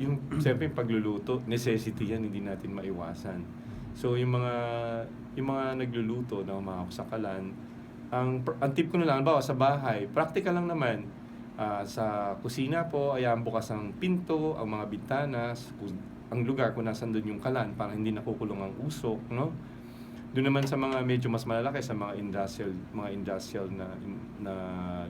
yung siyempre yung pagluluto, necessity yan, hindi natin maiwasan. So yung mga yung mga nagluluto na mga sa kalan, ang ang tip ko na lang bawa sa bahay, practical lang naman. Ah, sa kusina po, ayan bukas ang pinto, ang mga bitanas, kung- ang lugar kung nasan doon yung kalan para hindi nakukulong ang usok, no? Doon naman sa mga medyo mas malalaki sa mga industrial mga industrial na na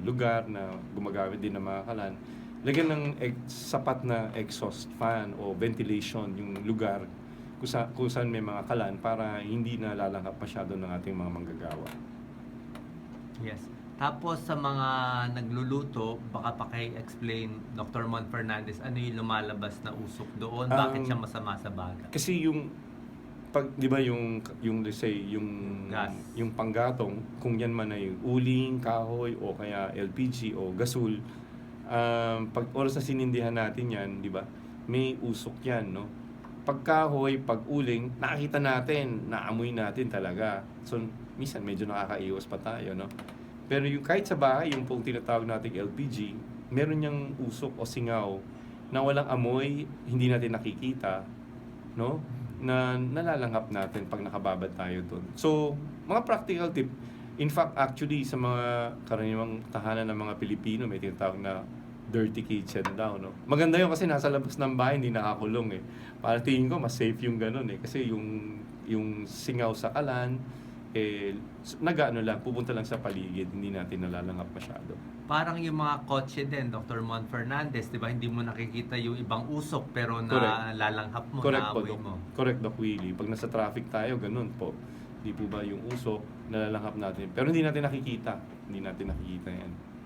lugar na gumagamit din ng mga kalan, lagyan ng sapat na exhaust fan o ventilation yung lugar kung, sa, kung saan may mga kalan para hindi na lalanghap masyado ng ating mga manggagawa. Yes. Tapos sa mga nagluluto, baka paki-explain Dr. Mon Fernandez ano yung lumalabas na usok doon, bakit Um, siya masama sa baga? Kasi yung pag 'di ba yung yung let's say yung Gas. yung panggatong kung yan man ay uling, kahoy o kaya LPG o gasol um, pag oras na sinindihan natin yan, 'di ba? May usok yan, no? Pag kahoy, pag uling, nakikita natin, naamoy natin talaga. So minsan medyo nakakaiwas pa tayo, no? Pero yung kahit sa bahay, yung pong tinatawag nating LPG, meron niyang usok o singaw na walang amoy, hindi natin nakikita, no? Na nalalanghap natin pag nakababad tayo doon. So, mga practical tip. In fact, actually, sa mga karaniwang tahanan ng mga Pilipino, may tinatawag na dirty kitchen daw, no? Maganda yun kasi nasa labas ng bahay, hindi nakakulong eh. Para tingin ko, mas safe yung ganun eh. Kasi yung, yung singaw sa kalan, eh, nag-ano lang, pupunta lang sa paligid, hindi natin nalalanghap masyado. Parang yung mga kotse din, Dr. Mon Fernandez, di ba? Hindi mo nakikita yung ibang usok pero Correct. nalalanghap mo, Correct po, naamoy Doc. mo. Correct, Doc Willie. Pag nasa traffic tayo, ganun po. Di po ba yung usok, nalalanghap natin. Pero hindi natin nakikita. Hindi natin nakikita yan.